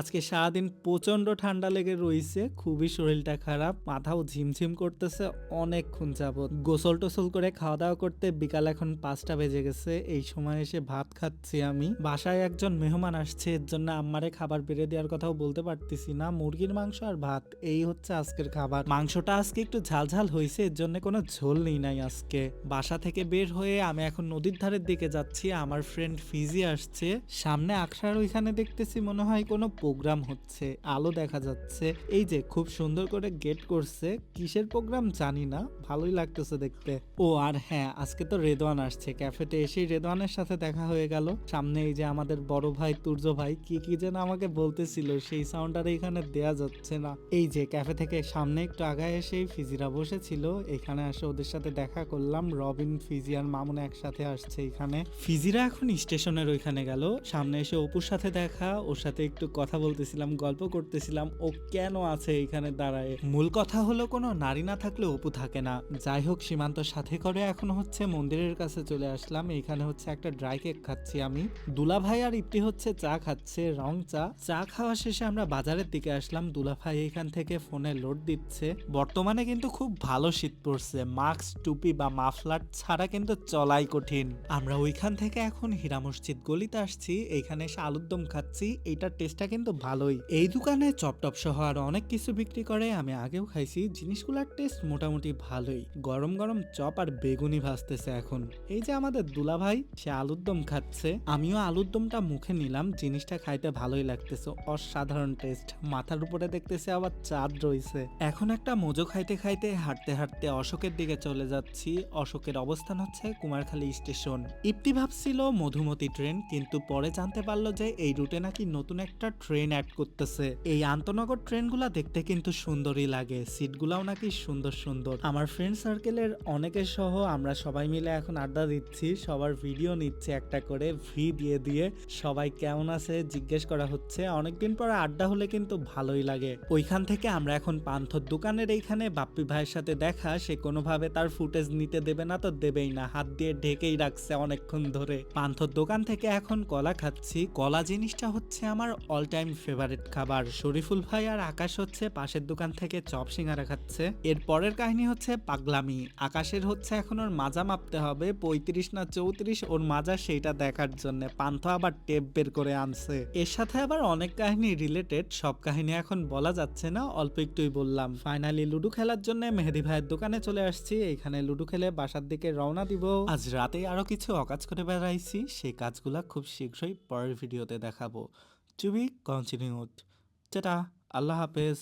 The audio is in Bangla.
আজকে সারাদিন প্রচণ্ড ঠান্ডা লেগে রয়েছে খুবই শরীরটা খারাপ, মাথাও ঝিমঝিম করতেছে, অনেকক্ষণ যাবত গোসল টোসল করে খাওয়া দাওয়া করতে বিকাল এখন পাঁচটা বেজে গেছে, এই সময় এসে ভাত খাচ্ছি আমি। বাসায় একজন মেহমান আসছে, এর জন্য আম্মারে খাবার বেড়ে দেওয়ার কথাও বলতে পারতেছি না। মুরগির মাংস আর ভাত, এই হচ্ছে আজকের খাবার। মাংসটা আজকে একটু ঝাল ঝাল হয়েছে এর জন্য কোনো ঝোল নেই নাই আজকে। বাসা থেকে বের হয়ে আমি এখন নদীর ধারের দিকে যাচ্ছি, আমার ফ্রেন্ড ফিজি আসছে। সামনে আকসার ওইখানে দেখতেছি মনে হয় কোনো প্রোগ্রাম হচ্ছে, আলো দেখা যাচ্ছে। এই যে, খুব সুন্দর করে গেট করছে। কিসের প্রোগ্রাম জানি না, ভালোই লাগতেছে দেখতে। ও, আর হ্যাঁ আজকে তো রেদওয়ান আসছে। ক্যাফেতে এসেই রেদওয়ানের সাথে দেখা হয়ে গেল। সামনে এই যে, আমাদের বড় ভাই, তুর্য ভাই, কি কি যেন আমাকে বলতেছিল, সেই সাউন্ড আর এখানে দেয়া যাচ্ছে না। এই যে, ক্যাফে থেকে সামনে একটু আগায় এসেই ফিজিরা বসেছিল। এখানে আসে ওদের সাথে দেখা করলাম। রবিন, ফিজি আর মামুন একসাথে আসছে এখানে। ফিজিরা এখন স্টেশনের ওইখানে গেল। সামনে এসে অপুর সাথে দেখা, ওর সাথে একটু কথা বলতেছিলাম, গল্প করতেছিলাম, ও কেন আছে এখানে দাঁড়ায়? মূল কথা হলো কোনো নারী না থাকলে অপু থাকে না। যাই হোক, সীমান্ত সাথে করে এখন হচ্ছে মন্দিরের কাছে চলে আসলাম। এখানে হচ্ছে একটা ড্রাই কেক খাচ্ছি আমি। দুলা ভাই আর ইপ্তি হচ্ছে চা খাচ্ছে, রং চা। চা খাওয়া শেষে আমরা বাজারের দিকে আসলাম। দুলা ভাই এখান থেকে ফোনে লোড দিচ্ছে। বর্তমানে কিন্তু খুব ভালো শীত পড়ছে। মাস্ক, টুপি বা মাফলার ছাড়া কিন্তু চলাই কঠিন। আমরা ওইখান থেকে এখন হীরা মসজিদ গলিতে আসছি। এখানে এসে আলুর দম খাচ্ছি। এইটার টেস্টটা কিন্তু ভালোই। এই দোকানে চপটপ সহ আর অনেক কিছু বিক্রি করে, আমি আগেও খাইছি। জিনিসগুলোর টেস্ট মোটামুটি ভালোই। গরম গরম চপ আর বেগুনি ভাজতেছে এখন। এই যে আমাদের দুলা ভাই সে আলুর দম খাচ্ছে। আমিও আলুর দমটা মুখে নিলাম, জিনিসটা খাইতে ভালোই লাগতেছে। অসাধারণ টেস্ট মাথার উপরে দেখতেছে আবার চাঁদ রয়েছে এখন একটা মোজো খাইতে খাইতে হাঁটতে হাঁটতে অশোকের দিকে চলে যাচ্ছি। অশোকের অবস্থান হচ্ছে কুমারখালী স্টেশন। ইপ্তি ভাবছিল মধুমতি ট্রেন, কিন্তু পরে জানতে পারল যে এই রুটে নাকি নতুন একটা ট্রেন অ্যাড করতেছে। এই আন্তনগর ট্রেনগুলা দেখতে কিন্তু সুন্দরই লাগে। সিটগুলাও নাকি সুন্দর সুন্দর। আমার ফ্রেন্ড সার্কেলের অনেকের সহ আমরা সবাই মিলে এখন আড্ডা দিচ্ছি। সবার ভিডিও নিচ্ছে একটা করে ভি দিয়ে দিয়ে। সবাই কেমন আছে? জিজ্ঞেস করা হচ্ছে। অনেকদিন পর আড্ডা হলে কিন্তু ভালোই লাগে। ওইখান থেকে আমরা এখন পান্থর দোকানের এইখানে বাপ্পি ভাইয়ের সাথে দেখা। সে কোনোভাবে তার ফুটেজ নিতে দেবে না তো দেবেই না। হাত দিয়ে ঢেকেই রাখছে অনেকক্ষণ ধরে। পান্থর দোকান থেকে এখন কলা খাচ্ছি। কলা জিনিসটা হচ্ছে আমার অল টাইম ফেভারিট খাবার শরীফুল ভাই আর আকাশ হচ্ছে পাশের দোকান থেকে চপ সিঙ্গারা খাচ্ছে। এর পরের কাহিনী হচ্ছে পাগলামি। আকাশের হচ্ছে এখন ওর মাজা মাপতে হবে, পঁয়ত্রিশ না চৌত্রিশ, ওর মাজা সেইটা দেখার জন্য পান্থ আবার টেপ বের করে আনছে। এর সাথে আবার অনেক কাহিনী রিলেটেড সব কাহিনী এখন বলা যাচ্ছে না, অল্প একটুই বললাম। ফাইনালি লুডো খেলার জন্য মেহেদি ভাইয়ের দোকানে চলে আসছি, এখানে লুডো খেলে বাসার দিকে রওনা দিব। আজ রাতে আরও কিছু অকাজ করে বেড়াইছি সেই কাজগুলা খুব শীঘ্রই পরের ভিডিওতে দেখাবো। চুবি কন্টিনিউড টাটা আল্লাহ হাফেজ